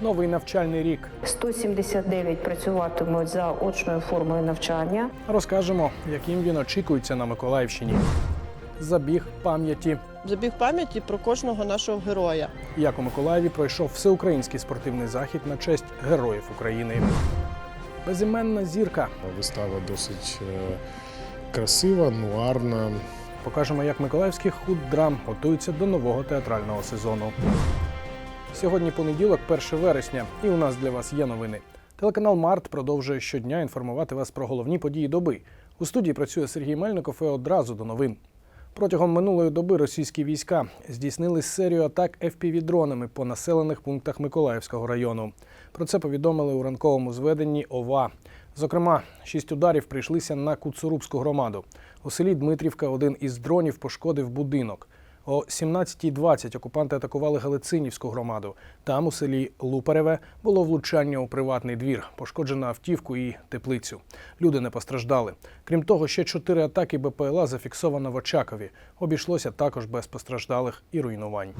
Новий навчальний рік. 179 працюватимуть за очною формою навчання. Розкажемо, яким він очікується на Миколаївщині. Забіг пам'яті. Забіг пам'яті про кожного нашого героя. Як у Миколаєві пройшов всеукраїнський спортивний захід на честь героїв України. Безіменна зірка. Вистава досить е, красива, нуарна. Покажемо, як миколаївський худ-драм готується до нового театрального сезону. Сьогодні понеділок, 1 вересня, і у нас для вас є новини. Телеканал Март продовжує щодня інформувати вас про головні події доби. У студії працює Сергій Мельников і одразу до новин. Протягом минулої доби російські війська здійснили серію атак FPV-дронами по населених пунктах Миколаївського району. Про це повідомили у ранковому зведенні ОВА. Зокрема, шість ударів прийшлися на Куцурубську громаду. У селі Дмитрівка один із дронів пошкодив будинок. О 17.20 окупанти атакували Галицинівську громаду. Там, у селі Лупереве, було влучання у приватний двір, пошкоджено автівку і теплицю. Люди не постраждали. Крім того, ще чотири атаки БПЛА зафіксовано в Очакові. Обійшлося також без постраждалих і руйнувань.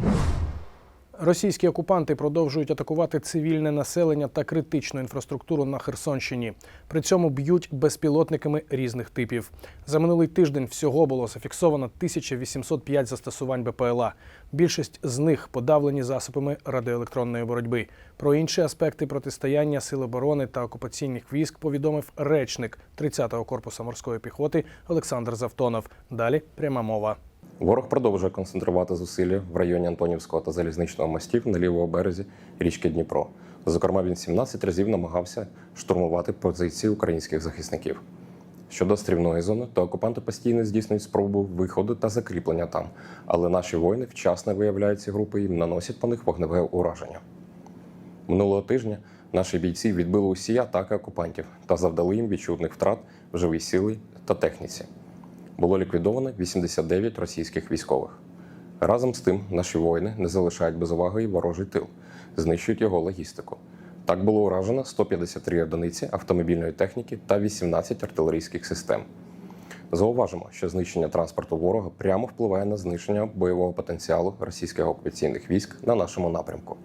Російські окупанти продовжують атакувати цивільне населення та критичну інфраструктуру на Херсонщині. При цьому б'ють безпілотниками різних типів. За минулий тиждень всього було зафіксовано 1805 застосувань БПЛА. Більшість з них подавлені засобами радіоелектронної боротьби. Про інші аспекти протистояння Сил оборони та окупаційних військ повідомив речник 30-го корпусу морської піхоти Олександр Завтонов. Далі пряма мова. Ворог продовжує концентрувати зусилля в районі Антонівського та залізничного мостів на лівому березі річки Дніпро. Зокрема, він 17 разів намагався штурмувати позиції українських захисників. Щодо стрівної зони, то окупанти постійно здійснюють спробу виходу та закріплення там, але наші воїни вчасно виявляють ці групи і наносять по них вогневе ураження. Минулого тижня наші бійці відбили усі атаки окупантів та завдали їм відчутних втрат в живій силі та техніці було ліквідовано 89 російських військових. Разом з тим, наші воїни не залишають без уваги і ворожий тил, знищують його логістику. Так було уражено 153 одиниці автомобільної техніки та 18 артилерійських систем. Зауважимо, що знищення транспорту ворога прямо впливає на знищення бойового потенціалу російських окупаційних військ на нашому напрямку.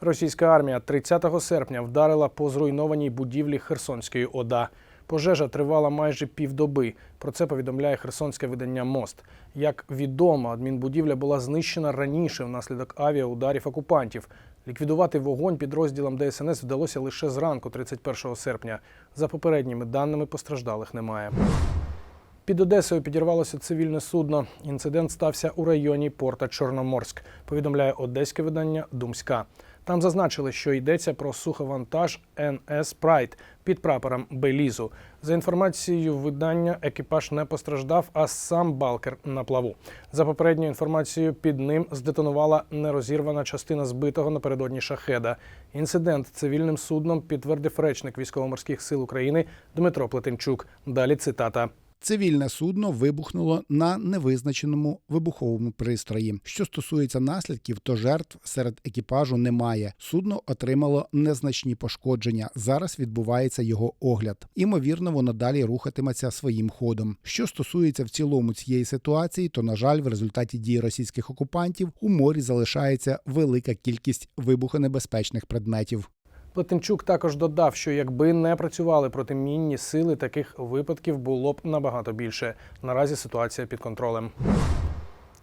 Російська армія 30 серпня вдарила по зруйнованій будівлі Херсонської ОДА. Пожежа тривала майже півдоби. Про це повідомляє херсонське видання Мост. Як відомо, адмінбудівля була знищена раніше внаслідок авіаударів окупантів. Ліквідувати вогонь підрозділам ДСНС вдалося лише зранку, 31 серпня. За попередніми даними постраждалих немає. Під Одесою підірвалося цивільне судно. Інцидент стався у районі порта Чорноморськ. Повідомляє одеське видання Думська. Там зазначили, що йдеться про суховантаж НС Прайд під прапором Белізу. За інформацією видання, екіпаж не постраждав, а сам Балкер на плаву. За попередньою інформацією, під ним здетонувала нерозірвана частина збитого напередодні шахеда. Інцидент цивільним судном підтвердив речник військово-морських сил України Дмитро Плетенчук. Далі цитата. Цивільне судно вибухнуло на невизначеному вибуховому пристрої. Що стосується наслідків, то жертв серед екіпажу немає. Судно отримало незначні пошкодження. Зараз відбувається його огляд. Імовірно, воно далі рухатиметься своїм ходом. Що стосується в цілому цієї ситуації, то на жаль, в результаті дій російських окупантів у морі залишається велика кількість вибухонебезпечних предметів. Плетенчук також додав, що якби не працювали протимінні сили, таких випадків було б набагато більше. Наразі ситуація під контролем.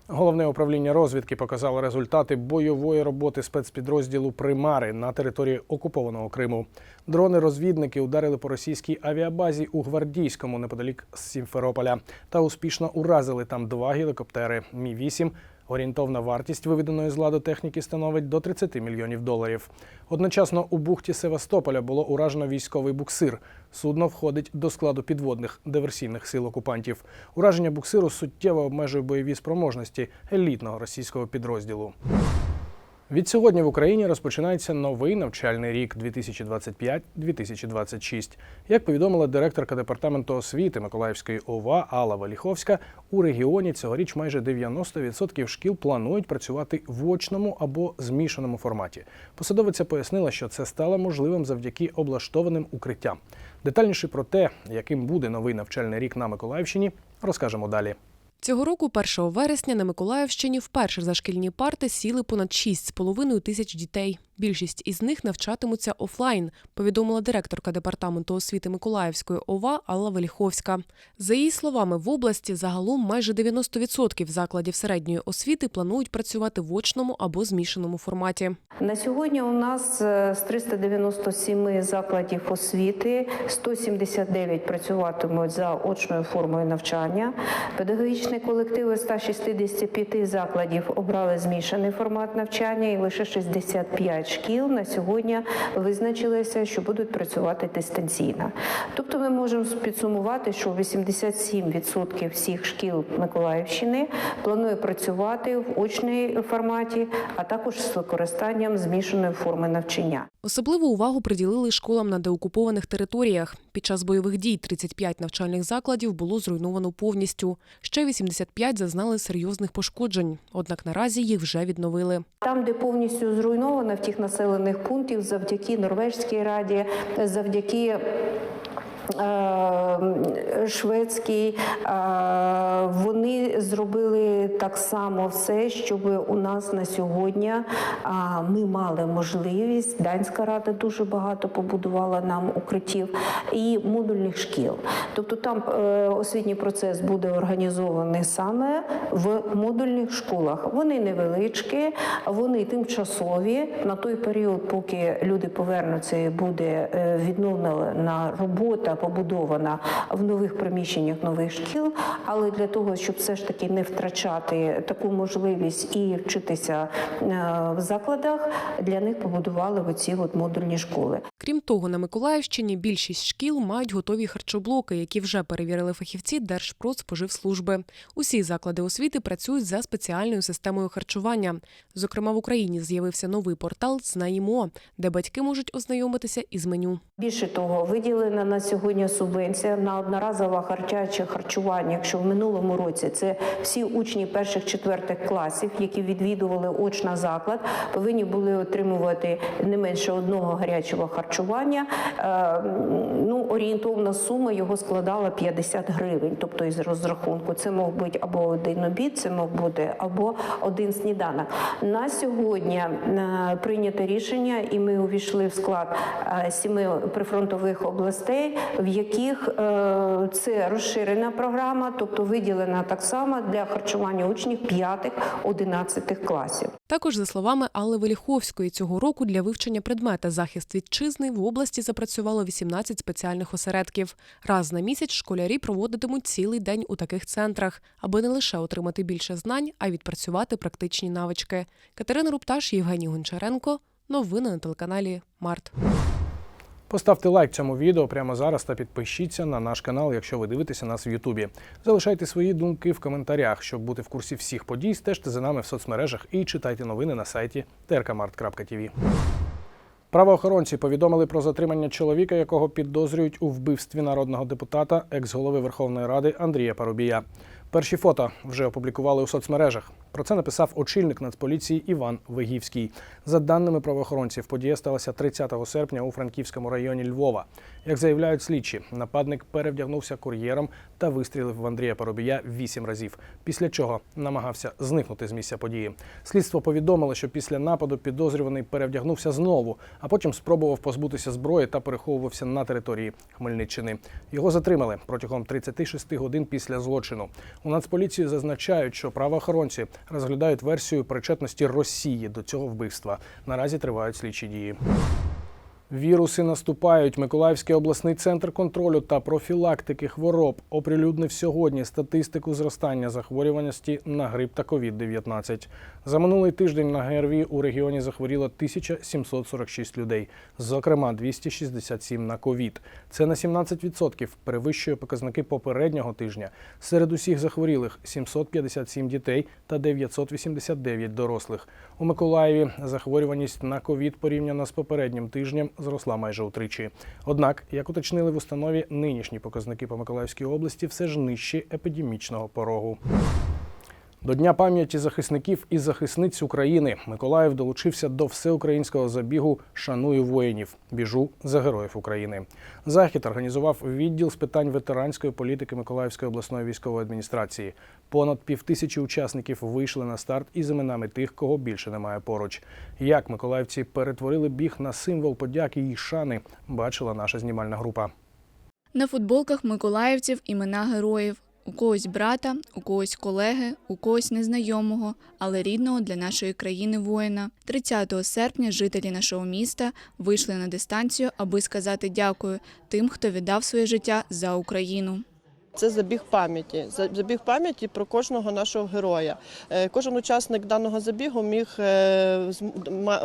Головне управління розвідки показало результати бойової роботи спецпідрозділу Примари на території окупованого Криму. Дрони-розвідники ударили по російській авіабазі у Гвардійському неподалік Сімферополя та успішно уразили там два гелікоптери Мі 8 Орієнтовна вартість виведеної з ладу техніки становить до 30 мільйонів доларів. Одночасно у бухті Севастополя було уражено військовий буксир. Судно входить до складу підводних диверсійних сил окупантів. Ураження буксиру суттєво обмежує бойові спроможності елітного російського підрозділу. Від сьогодні в Україні розпочинається новий навчальний рік 2025-2026. Як повідомила директорка департаменту освіти Миколаївської ОВА Алла Валіховська, у регіоні цьогоріч майже 90% шкіл планують працювати в очному або змішаному форматі. Посадовиця пояснила, що це стало можливим завдяки облаштованим укриттям. Детальніше про те, яким буде новий навчальний рік на Миколаївщині, розкажемо далі. Цього року, 1 вересня, на Миколаївщині вперше за шкільні парти сіли понад 6,5 тисяч дітей. Більшість із них навчатимуться офлайн, повідомила директорка департаменту освіти Миколаївської ОВА Алла Веліховська. За її словами, в області загалом майже 90% закладів середньої освіти планують працювати в очному або змішаному форматі. На сьогодні у нас е, з 397 закладів освіти 179 працюватимуть за очною формою навчання. Педагогічні колективи 165 закладів обрали змішаний формат навчання, і лише 65 шкіл на сьогодні визначилися, що будуть працювати дистанційно. Тобто, ми можемо підсумувати, що 87% всіх шкіл Миколаївщини планує працювати в очній форматі, а також з використанням змішаної форми навчання. Особливу увагу приділили школам на деокупованих територіях. Під час бойових дій 35 навчальних закладів було зруйновано повністю. Ще 85 зазнали серйозних пошкоджень. Однак наразі їх вже відновили. Там, де повністю зруйновано в тих населених пунктів, завдяки Норвежській раді, завдяки. Е, Шведський, е, вони зробили так само все, щоб у нас на сьогодні ми мали можливість. Данська рада дуже багато побудувала нам укриттів і модульних шкіл. Тобто там е, освітній процес буде організований саме в модульних школах. Вони невеличкі, вони тимчасові на той період, поки люди повернуться, і буде е, відновлена робота, побудована в нових приміщеннях нових шкіл. Але для того, щоб все ж таки не втрачати таку можливість і вчитися е, в закладах, для них побудували оці от модульні школи. Крім того, на Миколаївщині більшість шкіл мають готові харчоблоки, які вже перевірили фахівці Держпродспоживслужби. Усі заклади освіти працюють за спеціальною системою харчування. Зокрема, в Україні з'явився новий портал «Знаємо», де батьки можуть ознайомитися із меню. Більше того, виділена на сьогодні субвенція на одноразове харчаче харчування. Якщо в минулому році це всі учні перших четвертих класів, які відвідували очна заклад, повинні були отримувати не менше одного гарячого харчування. Е, Ну орієнтовна сума його складала 50 гривень, тобто із розрахунку. Це мог бути або один обід, це мог бути або один сніданок. На сьогодні е, прийнято рішення, і ми увійшли в склад е, сіми прифронтових областей, в яких е, це розширена програма, тобто виділена так само для харчування учнів 5-11 класів. Також, за словами Алли Веліховської, цього року для вивчення предмета захист вітчизни в області запрацювало 18 спеціальних осередків. Раз на місяць школярі проводитимуть цілий день у таких центрах, аби не лише отримати більше знань, а й відпрацювати практичні навички. Катерина Рупташ, Євгеній Гончаренко. Новини на телеканалі Март. Поставте лайк цьому відео прямо зараз та підпишіться на наш канал, якщо ви дивитеся нас в Ютубі. Залишайте свої думки в коментарях, щоб бути в курсі всіх подій. Стежте за нами в соцмережах і читайте новини на сайті trkmart.tv. Правоохоронці повідомили про затримання чоловіка, якого підозрюють у вбивстві народного депутата, екс-голови Верховної Ради Андрія Парубія. Перші фото вже опублікували у соцмережах. Про це написав очільник Нацполіції Іван Вигівський. За даними правоохоронців, подія сталася 30 серпня у Франківському районі Львова. Як заявляють слідчі, нападник перевдягнувся кур'єром та вистрілив в Андрія Парубія вісім разів, після чого намагався зникнути з місця події. Слідство повідомило, що після нападу підозрюваний перевдягнувся знову, а потім спробував позбутися зброї та переховувався на території Хмельниччини. Його затримали протягом 36 годин після злочину. У Нацполіції зазначають, що правоохоронці розглядають версію причетності Росії до цього вбивства. Наразі тривають слідчі дії. Віруси наступають. Миколаївський обласний центр контролю та профілактики хвороб оприлюднив сьогодні статистику зростання захворюваності на грип та COVID-19. За минулий тиждень на ГРВІ у регіоні захворіло 1746 людей, зокрема 267 на ковід. Це на 17% перевищує показники попереднього тижня. Серед усіх захворілих 757 дітей та 989 дорослих. У Миколаєві захворюваність на ковід порівняно з попереднім тижнем зросла майже утричі. Однак, як уточнили в установі, нинішні показники по Миколаївській області все ж нижчі епідемічного порогу. До Дня пам'яті захисників і захисниць України Миколаїв долучився до всеукраїнського забігу Шаную воїнів. Біжу за героїв України. Захід організував відділ з питань ветеранської політики Миколаївської обласної військової адміністрації. Понад півтисячі учасників вийшли на старт із іменами тих, кого більше немає поруч. Як миколаївці перетворили біг на символ подяки і шани, бачила наша знімальна група. На футболках миколаївців імена героїв. У когось брата, у когось колеги, у когось незнайомого, але рідного для нашої країни воїна. 30 серпня жителі нашого міста вийшли на дистанцію, аби сказати дякую тим, хто віддав своє життя за Україну. Це забіг пам'яті. Забіг пам'яті про кожного нашого героя. Е, Кожен учасник даного забігу міг е,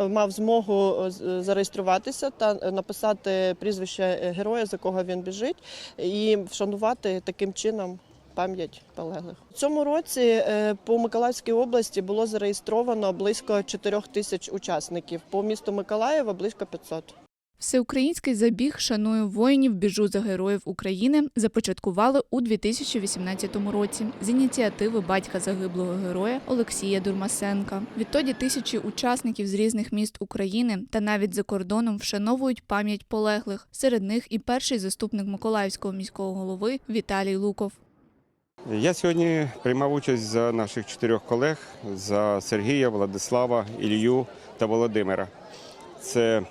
мав змогу е, зареєструватися та написати прізвище героя, за кого він біжить, і вшанувати таким чином. Пам'ять полеглих у цьому році е, по Миколаївській області було зареєстровано близько 4 тисяч учасників. По місту Миколаєва близько 500. Всеукраїнський забіг Шаную воїнів біжу за героїв України започаткували у 2018 році з ініціативи батька загиблого героя Олексія Дурмасенка. Відтоді тисячі учасників з різних міст України та навіть за кордоном вшановують пам'ять полеглих. Серед них і перший заступник Миколаївського міського голови Віталій Луков. Я сьогодні приймав участь за наших чотирьох колег за Сергія, Владислава, Ілью та Володимира. Це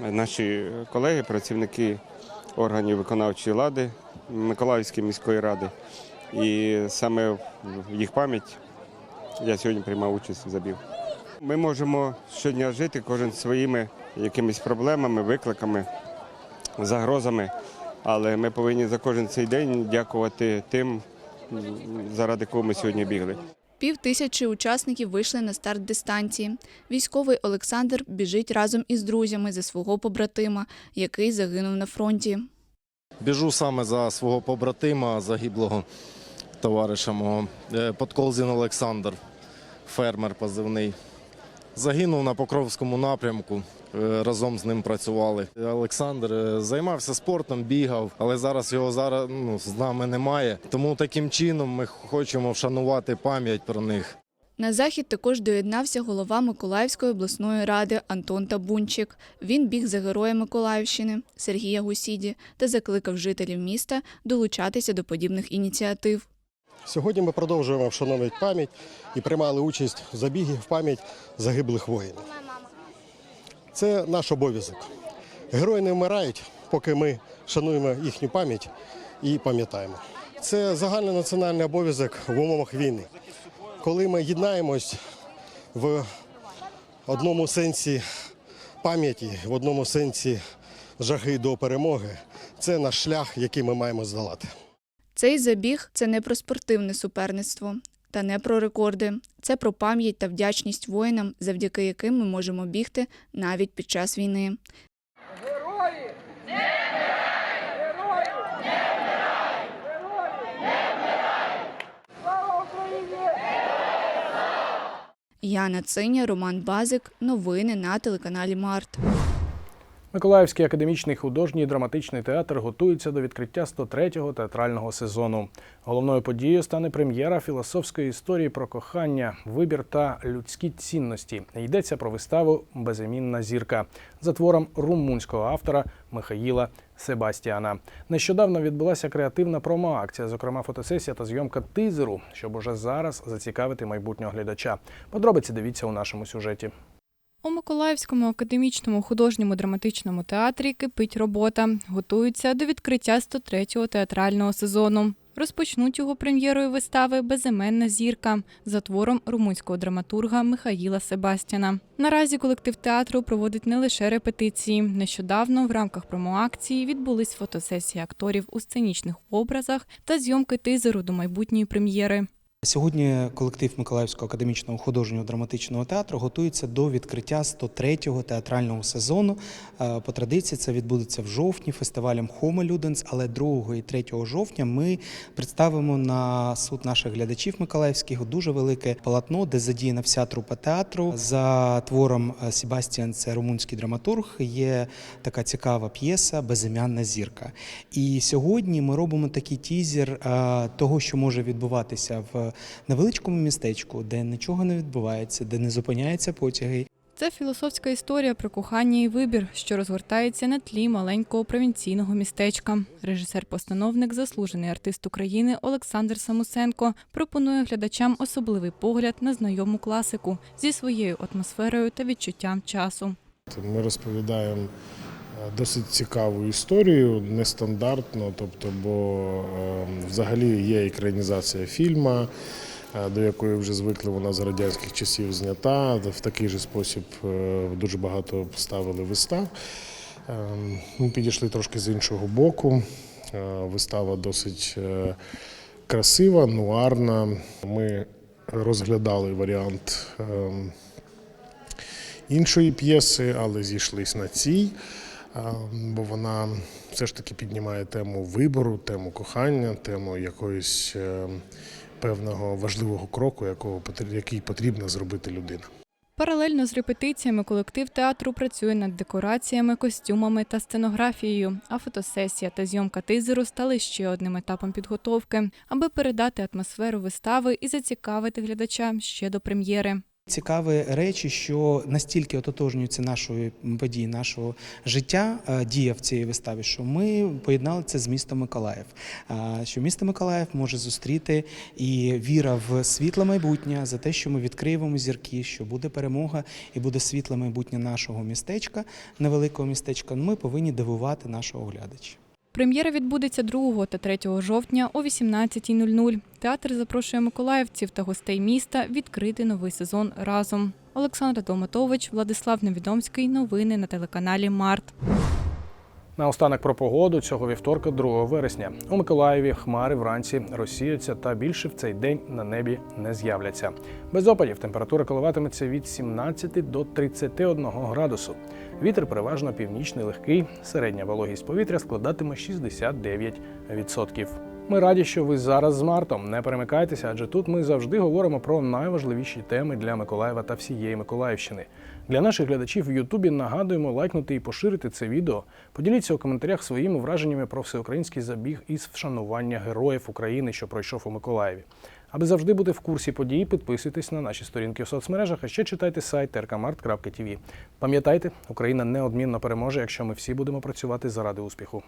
наші колеги, працівники органів виконавчої влади Миколаївської міської ради. І саме в їх пам'ять я сьогодні приймав участь в забігу. Ми можемо щодня жити, кожен своїми якимись проблемами, викликами, загрозами. Але ми повинні за кожен цей день дякувати тим, заради кого ми сьогодні бігли. Пів тисячі учасників вийшли на старт дистанції. Військовий Олександр біжить разом із друзями за свого побратима, який загинув на фронті. Біжу саме за свого побратима, загиблого товариша мого. Е, Подколзін Олександр, фермер позивний. Загинув на Покровському напрямку. е, Разом з ним працювали. Олександр е, займався спортом, бігав, але зараз його зараз ну, з нами немає. Тому таким чином ми хочемо вшанувати пам'ять про них. На захід також доєднався голова Миколаївської обласної ради Антон Табунчик. Він біг за героя Миколаївщини Сергія Гусіді та закликав жителів міста долучатися до подібних ініціатив. Сьогодні ми продовжуємо вшановувати пам'ять і приймали участь в забігі в пам'ять загиблих воїнів. Це наш обов'язок. Герої не вмирають, поки ми шануємо їхню пам'ять і пам'ятаємо. Це загальнонаціональний обов'язок в умовах війни. Коли ми єднаємось в одному сенсі пам'яті, в одному сенсі жаги до перемоги, це наш шлях, який ми маємо здолати. Цей забіг це не про спортивне суперництво та не про рекорди. Це про пам'ять та вдячність воїнам, завдяки яким ми можемо бігти навіть під час війни. Яна Циня, Роман Базик. Новини на телеканалі Март. Миколаївський академічний художній драматичний театр готується до відкриття 103-го театрального сезону. Головною подією стане прем'єра філософської історії про кохання, вибір та людські цінності. Йдеться про виставу Безімінна зірка за твором румунського автора Михаїла Себастіана. Нещодавно відбулася креативна промо-акція, зокрема фотосесія та зйомка тизеру, щоб уже зараз зацікавити майбутнього глядача. Подробиці дивіться у нашому сюжеті. У Миколаївському академічному художньому драматичному театрі кипить робота. Готуються до відкриття 103-го театрального сезону. Розпочнуть його прем'єрою вистави Безіменна зірка за твором румунського драматурга Михаїла Себастіна. Наразі колектив театру проводить не лише репетиції. Нещодавно в рамках промоакції відбулись фотосесії акторів у сценічних образах та зйомки тизеру до майбутньої прем'єри. Сьогодні колектив Миколаївського академічного художнього драматичного театру готується до відкриття 103-го театрального сезону. Е, По традиції це відбудеться в жовтні фестивалем Homo Ludens, але 2 і 3 жовтня ми представимо на суд наших глядачів миколаївських дуже велике полотно, де задіяна вся трупа театру. За твором е, Себастіан, це румунський драматург, є така цікава п'єса Безім'янна зірка. І сьогодні ми робимо такий тізер е, того, що може відбуватися в невеличкому містечку, де нічого не відбувається, де не зупиняються потяги. Це філософська історія про кохання і вибір, що розгортається на тлі маленького провінційного містечка. Режисер-постановник, заслужений артист України Олександр Самусенко пропонує глядачам особливий погляд на знайому класику зі своєю атмосферою та відчуттям часу. Ми розповідаємо досить цікаву історію, нестандартно, тобто, бо е, взагалі є екранізація фільму, е, до якої вже звикли вона з радянських часів знята. В такий же спосіб е, дуже багато ставили вистав. Е, Ми підійшли трошки з іншого боку. Е, Вистава досить красива, нуарна. Ми розглядали варіант. е, іншої п'єси, але зійшлись на цій, бо вона все ж таки піднімає тему вибору, тему кохання, тему якоїсь е, певного важливого кроку, якого який потрібно зробити людина. Паралельно з репетиціями колектив театру працює над декораціями, костюмами та сценографією. А фотосесія та зйомка тизеру стали ще одним етапом підготовки, аби передати атмосферу вистави і зацікавити глядача ще до прем'єри. Цікаві речі, що настільки ототожнюються нашої події, нашого життя, е, дія в цій виставі, що ми поєднали це з містом Миколаїв. Е, Що місто Миколаїв може зустріти і віра в світле майбутнє за те, що ми відкриємо зірки, що буде перемога і буде світле майбутнє нашого містечка, невеликого містечка. Ми повинні дивувати нашого глядача. Прем'єра відбудеться 2 та 3 жовтня о 18.00. Театр запрошує миколаївців та гостей міста відкрити новий сезон разом. Олександр Долматович, Владислав Невідомський. Новини на телеканалі Март. Наостанок про погоду цього вівторка, 2 вересня. У Миколаєві хмари вранці розсіються та більше в цей день на небі не з'являться. Без опадів температура коливатиметься від 17 до 31 градусу. Вітер переважно північний легкий, середня вологість повітря складатиме 69%. Ми раді, що ви зараз з Мартом. Не перемикайтеся, адже тут ми завжди говоримо про найважливіші теми для Миколаєва та всієї Миколаївщини. Для наших глядачів в Ютубі нагадуємо лайкнути і поширити це відео. Поділіться у коментарях своїми враженнями про всеукраїнський забіг із вшанування героїв України, що пройшов у Миколаєві. Аби завжди бути в курсі подій, підписуйтесь на наші сторінки в соцмережах, а ще читайте сайт rkmart.tv. Пам'ятайте, Україна неодмінно переможе, якщо ми всі будемо працювати заради успіху.